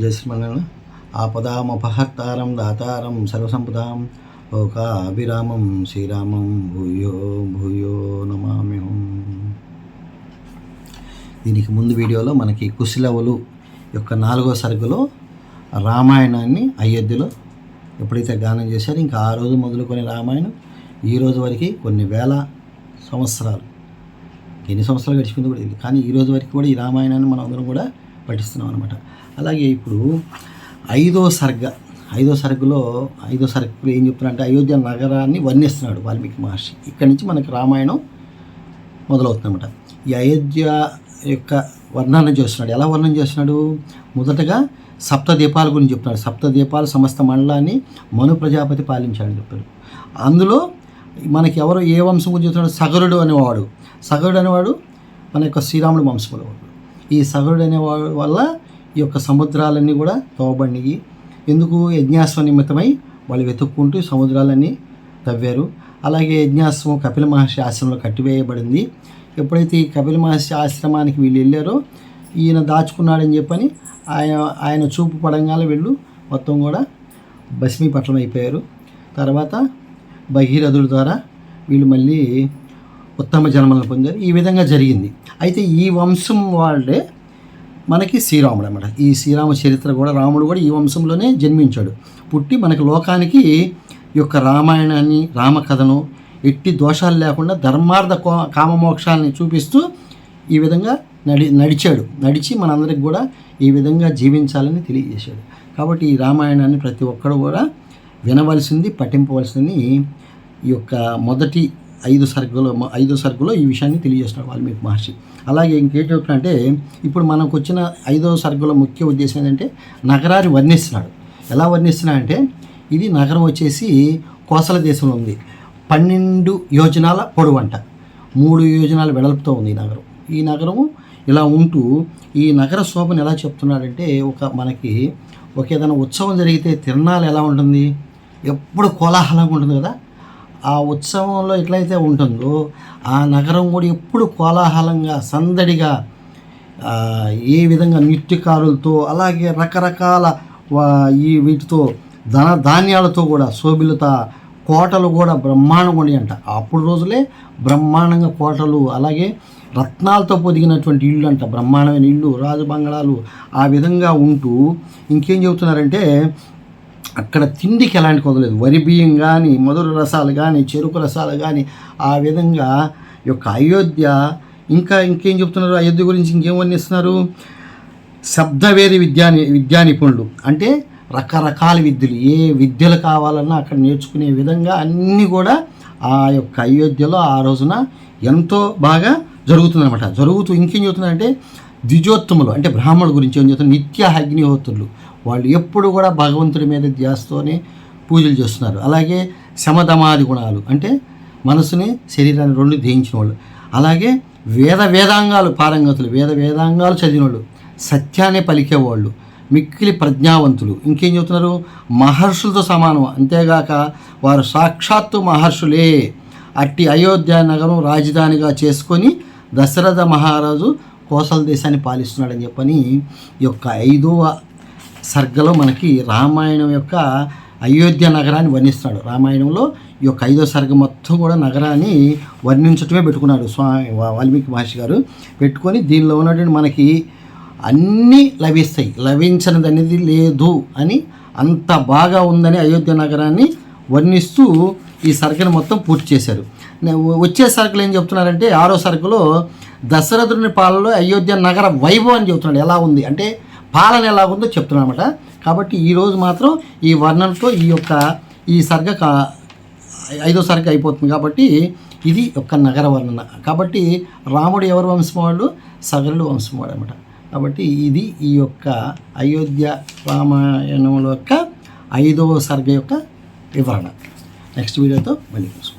జయ శ్రీమంగళ ఆపదామపహర్తారం దాతారం సర్వసంపదాం. ఒక అభిరామం శ్రీరామం భూయో భూయో నమామ్యం దీనికి ముందు వీడియోలో మనకి కుశలవులు యొక్క నాలుగో సరుకులో రామాయణాన్ని అయోధ్యలో ఎప్పుడైతే గానం చేశారో ఇంకా ఆ రోజు మొదలుకొని రామాయణం ఈ రోజు వరకు కొన్ని వేల సంవత్సరాలు. ఎన్ని సంవత్సరాలు గడిచిపోయింది కూడా కానీ ఈ రోజు వరకు కూడా ఈ రామాయణాన్ని మనం అందరం కూడా పఠిస్తున్నాం అనమాట అలాగే ఇప్పుడు ఐదో సర్గ ఐదో సరుకులో ఐదో సరుకులు ఏం చెప్తున్నారంటే అయోధ్య నగరాన్ని వర్ణిస్తున్నాడు వాల్మీకి మహర్షి. ఇక్కడి నుంచి మనకి రామాయణం మొదలవుతుందన్నమాట. ఈ అయోధ్య యొక్క వర్ణన చేస్తున్నాడు. ఎలా వర్ణన చేస్తున్నాడు? మొదటగా సప్త దీపాల గురించి చెప్తున్నాడు. సప్త దీపాలు సమస్త మండలాన్ని మను ప్రజాపతి పాలించాడని చెప్పాడు. అందులో మనకి ఎవరు ఏ వంశం గురించి చెప్తున్నాడు? సగరుడు అనేవాడు. సగరుడు అనేవాడు మన యొక్క శ్రీరాముడు వంశంలో వాడు ఈ సగరుడు అనే వల్ల ఈ యొక్క సముద్రాలన్నీ కూడా తోబడినాయి ఎందుకు? యజ్ఞాశ్వ నిమిత్తమై వాళ్ళు వెతుక్కుంటూ సముద్రాలన్నీ తవ్వారు. అలాగే యజ్ఞాశ్వం కపిల మహర్షి ఆశ్రమంలో కట్టివేయబడింది. ఎప్పుడైతే ఈ కపిల మహర్షి ఆశ్రమానికి వీళ్ళు వెళ్ళారో ఈయన దాచుకున్నాడని చెప్పని ఆయన ఆయన చూపు పడంగానే వీళ్ళు మొత్తం కూడా భస్మీపట్నం అయిపోయారు. తర్వాత భగీరథుడి ద్వారా వీళ్ళు మళ్ళీ ఉత్తమ జన్మలను పొందారు. ఈ విధంగా జరిగింది. అయితే ఈ వంశం వాళ్ళే మనకి శ్రీరాముడు అన్నమాట. ఈ శ్రీరామ చరిత్ర కూడా రాముడు కూడా ఈ వంశంలోనే జన్మించాడు. పుట్టి మనకి లోకానికి ఈ యొక్క రామాయణాన్ని రామకథను ఎట్టి దోషాలు లేకుండా ధర్మార్థ కో- కామమోక్షాలని చూపిస్తూ ఈ విధంగా నడి నడిచాడు. నడిచి మనందరికి కూడా ఈ విధంగా జీవించాలని తెలియజేశాడు. కాబట్టి ఈ రామాయణాన్ని ప్రతి ఒక్కరు కూడా వినవలసింది పఠింపవలసింది ఈ యొక్క మొదటి ఐదు సరుకులో ఐదు సరుకులో ఈ విషయాన్ని తెలియజేస్తున్నాడు వాల్మీకి మహర్షి. అలాగే ఇంకేం చెప్తున్నాడంటే ఇప్పుడు మనకు వచ్చిన ఐదో సరుకుల ముఖ్య ఉద్దేశం ఏంటంటే నగరాన్ని వర్ణిస్తున్నాడు. ఎలా వర్ణిస్తున్నాడు అంటే ఇది నగరం వచ్చేసి కోసల దేశంలో ఉంది. పన్నెండు యోజనాల పొడవంట. మూడు యోజనాల వెడల్పుతో ఉంది ఈ నగరం. ఈ నగరము ఇలా ఉంటూ ఈ నగర శోభను ఎలా చెప్తున్నాడంటే ఒక మనకి ఒక ఏదైనా ఉత్సవం జరిగితే తిరణాలు ఎలా ఉంటుంది? ఎప్పుడు కోలాహలంగా ఉంటుంది కదా. ఆ ఉత్సవంలో ఎట్లయితే ఉంటుందో ఆ నగరం కూడా ఎప్పుడు కోలాహలంగా సందడిగా ఏ విధంగా నృత్యకారులతో అలాగే రకరకాల ఈ వీటితో ధన ధాన్యాలతో కూడా శోభిలత కోటలు కూడా బ్రహ్మాండంగా ఉండి అంట అప్పుడు రోజులే బ్రహ్మాండంగా కోటలు అలాగే రత్నాలతో పొదిగినటువంటి ఇళ్ళు అంట బ్రహ్మాండమైన ఇళ్ళు రాజు బంగళాలు ఆ విధంగా ఉంటూ ఇంకేం చెబుతున్నారంటే అక్కడ తిండికి ఎలాంటి కొదలేదు వరి బియ్యం కానీ మధుర రసాలు కానీ చెరుకు రసాలు కానీ ఆ విధంగా ఈ యొక్క అయోధ్య ఇంకా ఇంకేం చెప్తున్నారు? అయోధ్య గురించి ఇంకేం వర్ణిస్తున్నారు? శబ్దవేది విద్యా విద్యా నిపుణులు. అంటే రకరకాల విద్యలు. ఏ విద్యలు కావాలన్నా అక్కడ నేర్చుకునే విధంగా అన్నీ కూడా ఆ యొక్క అయోధ్యలో ఆ రోజున ఎంతో బాగా జరుగుతుందన్నమాట. జరుగుతూ ఇంకేం చెబుతున్నారంటే ద్విజోత్తములు అంటే బ్రాహ్మణుల గురించి ఏం చెప్తున్నారు? నిత్య అగ్నిహోత్రులు. వాళ్ళు ఎప్పుడు కూడా భగవంతుడి మీద ధ్యాసతోనే పూజలు చేస్తున్నారు. అలాగే శమధమాది గుణాలు అంటే మనసుని శరీరాన్ని రెండు ధ్యేయించిన వాళ్ళు అలాగే వేద వేదాంగాలు పారంగతులు వేద వేదాంగాలు చదివిన వాళ్ళు సత్యాన్ని పలికేవాళ్ళు మిక్కిలి ప్రజ్ఞావంతులు. ఇంకేం చెబుతున్నారు మహర్షులతో సమానం. అంతేగాక వారు సాక్షాత్తు మహర్షులే. అట్టి అయోధ్య నగరం రాజధానిగా చేసుకొని దశరథ మహారాజు కోసల దేశాన్ని పాలిస్తున్నాడని చెప్పని ఈ యొక్క ఐదవ సర్గలో మనకి రామాయణం యొక్క అయోధ్య నగరాన్ని వర్ణిస్తున్నాడు. రామాయణంలో ఈ యొక్క ఐదో సర్గ మొత్తం కూడా నగరాన్ని వర్ణించటమే పెట్టుకున్నాడు స్వామి వాల్మీకి మహర్షి గారు. పెట్టుకొని దీనిలో ఉన్నటువంటి మనకి అన్నీ లభిస్తాయి. లభించినది అనేది లేదు అని అంత బాగా ఉందని అయోధ్య నగరాన్ని వర్ణిస్తూ ఈ సర్గని మొత్తం పూర్తి చేశారు. వచ్చే సరుకులు ఏం చెప్తున్నారంటే ఆరో సరుకులో దశరథుని పాలనలో అయోధ్య నగర వైభవం చెబుతున్నాడు. ఎలా ఉంది? అంటే పాలన ఎలా ఉందో చెప్తున్నాడు అనమాట కాబట్టి ఈరోజు మాత్రం ఈ వర్ణనతో ఈ యొక్క ఈ సర్గ కా- ఐదో సర్గ అయిపోతుంది కాబట్టి ఇది ఒక నగర వర్ణన. కాబట్టి రాముడు ఎవరు వంశం వాడు సగరుడు వంశం వాడు అనమాట కాబట్టి ఇది ఈ యొక్క అయోధ్య రామాయణం యొక్క ఐదవ సర్గ యొక్క వివరణ. నెక్స్ట్ వీడియోతో మళ్ళీ కలుసుకుందాం.